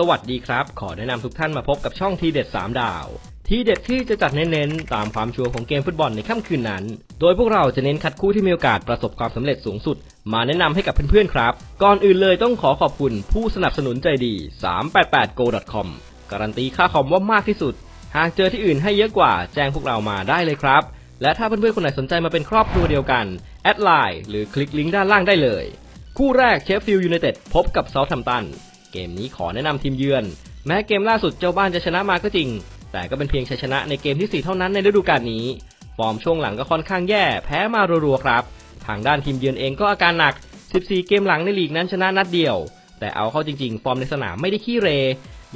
สวัสดีครับ ขอแนะนำทุกท่านมาพบกับช่องทีเด็ด 3 ดาว ทีเด็ดที่จะจัดเน้นๆ ตามความชัวร์ของเกมฟุตบอลในค่ำคืนนั้น โดยพวกเราจะเน้นคัดคู่ที่มีโอกาสประสบความสำเร็จสูงสุด มาแนะนำให้กับเพื่อนๆครับ ก่อนอื่นเลยต้องขอขอบคุณผู้สนับสนุนใจดี 388go.com การันตีค่าคอมว่ามากที่สุด หากเจอที่อื่นให้เยอะกว่าแจ้งพวกเรามาได้เลยครับ และถ้าเพื่อนๆคนไหนสนใจมาเป็นครอบครัวเดียวกันแอดไลน์หรือคลิกลิงก์ด้านล่างได้เลย คู่แรกเชฟฟิลด์ยูไนเต็ดพบกับเซาท์แฮมป์ตัน เกมนี้ขอแนะนำทีมเยือน แม้เกมล่าสุดเจ้าบ้านจะชนะมาก็จริง แต่ก็เป็นเพียงชัยชนะในเกมที่ 4 เท่านั้นในฤดูกาลนี้ ฟอร์มช่วงหลังก็ค่อนข้างแย่ แพ้มารัวๆครับ ทางด้านทีมเยือนเองก็อาการหนัก 14 เกมหลังในลีกนั้นชนะนัดเดียว แต่เอาเข้าจริงๆ ฟอร์มในสนามไม่ได้ขี้เร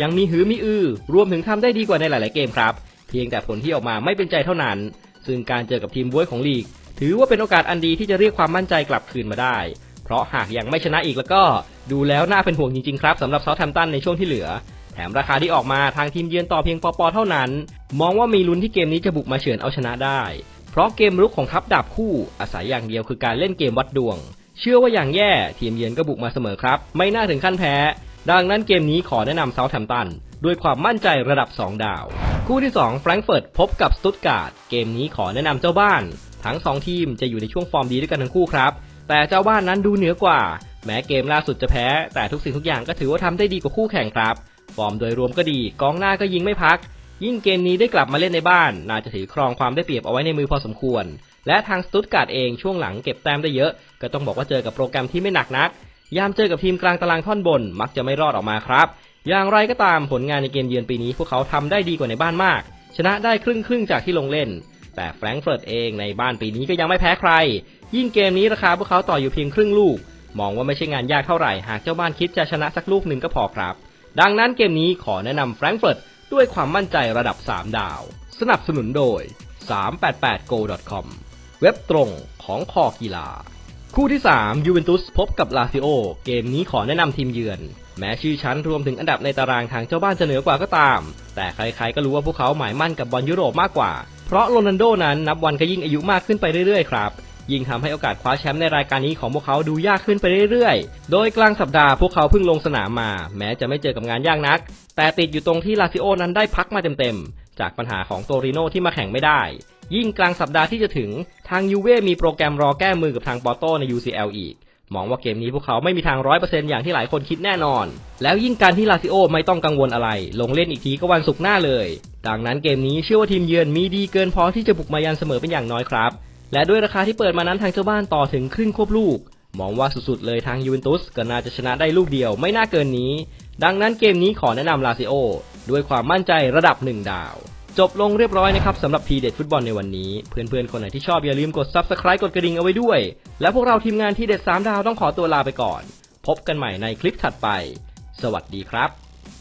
ยังมีหือมีอือรวมถึงทำได้ดีกว่าในหลาย ๆ เกมครับ เพียงแต่ผลที่ออกมาไม่เป็นใจเท่านั้น ซึ่งการเจอกับทีมบ้วยของลีก ถือว่าเป็นโอกาสอันดีที่จะเรียกความมั่นใจกลับคืนมาได้ เพราะหากยังไม่ชนะอีกแล้วก็ดูแล้วน่าเป็นห่วงจริงๆครับสำหรับเซาท์แฮมป์ตันในช่วงที่เหลือ แถมราคาที่ออกมาทางทีมเยือนต่อเพียงปอปอเท่านั้น มองว่ามีลุ้นที่เกมนี้จะบุกมาเฉือนเอาชนะได้ เพราะเกมรุกของทัพดาบคู่อาศัยอย่างเดียวคือการเล่นเกมวัดดวง เชื่อว่าอย่างแย่ทีมเยือนก็บุกมาเสมอครับ ไม่น่าถึงขั้นแพ้ ดังนั้นเกมนี้ขอแนะนำเซาท์แฮมป์ตันด้วยความมั่นใจระดับ 2 ดาว คู่ที่2แฟรงก์เฟิร์ตพบกับสตุตการ์ดเกมนี้ขอแนะนำเจ้าบ้าน ทั้งสองทีมจะอยู่ในช่วงฟอร์มดีด้วยกันทั้งคู่ครับ แต่เจ้าบ้านนั้นดูเหนือกว่า แม้เกมล่าสุดจะแพ้ แต่ทุกสิ่งทุกอย่างก็ถือว่าทำได้ดีกว่าคู่แข่งครับ ฟอร์มโดยรวมก็ดี กองหน้าก็ยิงไม่พัก ยิ่งเกมนี้ได้กลับมาเล่นในบ้าน น่าจะถือครองความได้เปรียบเอาไว้ในมือพอสมควร และทางสตุตการ์ดเองช่วงหลังเก็บแต้มได้เยอะ ก็ต้องบอกว่าเจอกับโปรแกรมที่ไม่หนักนัก ยามเจอกับทีมกลางตารางท่อนบน มักจะไม่รอดออกมาครับ อย่างไรก็ตามผลงานในเกมเยือนปีนี้ พวกเขาทำได้ดีกว่าในบ้านมาก ชนะได้ครึ่งครึ่งๆจากที่ลงเล่น แต่แฟรงก์เฟิร์ตเองในบ้านปีนี้ก็ยังไม่แพ้ใคร ยิ่งเกมนี้ราคาพวกเขาต่ออยู่เพียงครึ่งลูก มองว่าไม่ใช่งานยากเท่าไหร่หากเจ้าบ้านคิดจะชนะสักลูกหนึ่งก็พอครับ ดังนั้นเกมนี้ขอแนะนำแฟรงก์เฟิร์ตด้วยความมั่นใจระดับ 3 ดาว สนับสนุนโดย 388go.com เว็บตรงของคอกีฬา คู่ที่3ยูเวนตุสพบกับลาซิโอเกมนี้ขอแนะนำทีมเยือน แม้ชื่อชั้นรวมถึงอันดับในตารางทางเจ้าบ้านจะเหนือกว่าก็ตาม แต่ใครๆก็รู้ว่าพวกเขาหมายมั่นกับบอลยุโรปมากกว่า เพราะโรนัลโดนั้นนับวันก็ยิ่งอายุมากขึ้นไปเรื่อยๆครับ ยิ่งทำให้โอกาสคว้าแชมป์ในรายการนี้ของพวกเขาดูยากขึ้นไปเรื่อยๆ โดยกลางสัปดาห์พวกเขาเพิ่งลงสนามมา แม้จะไม่เจอกับงานยากนัก แต่ติดอยู่ตรงที่ลาซิโอนั้นได้พักมาเต็มๆ จากปัญหาของโตริโนที่มาแข่งไม่ได้ ยิ่งกลางสัปดาห์ที่จะถึงทางยูเว่มีโปรแกรมรอแก้มือกับทางปอร์โตใน UCL อีก มองว่าเกมนี้พวกเขาไม่มีทางร้อยเปอร์เซ็นต์อย่างที่หลายคนคิดแน่นอน แล้วยิ่งการที่ลาซิโอไม่ต้องกังวลอะไร ลงเล่นอีกทีก็วันศุกร์หน้าเลย ดังนั้นเกมนี้เชื่อว่าทีมเยือนมีดีเกินพอที่จะบุกมายันเสมอเป็นอย่างน้อยครับ และด้วยราคาที่เปิดมานั้นทางเจ้าบ้านต่อถึงครึ่งควบลูก มองว่าสุดๆเลยทางยูเวนตุสก็น่าจะชนะได้ลูกเดียวไม่น่าเกินนี้ ดังนั้นเกมนี้ขอแนะนำลาซิโอด้วยความมั่นใจระดับ1ดาว จบลงเรียบร้อยนะครับสำหรับทีเด็ดฟุตบอลในวันนี้ เพื่อนๆ คนไหนที่ชอบอย่าลืมกด Subscribe กดกระดิ่งเอาไว้ด้วย และพวกเราทีมงานทีเด็ด 3 ดาวต้องขอตัวลาไปก่อน พบกันใหม่ในคลิปถัดไป สวัสดีครับ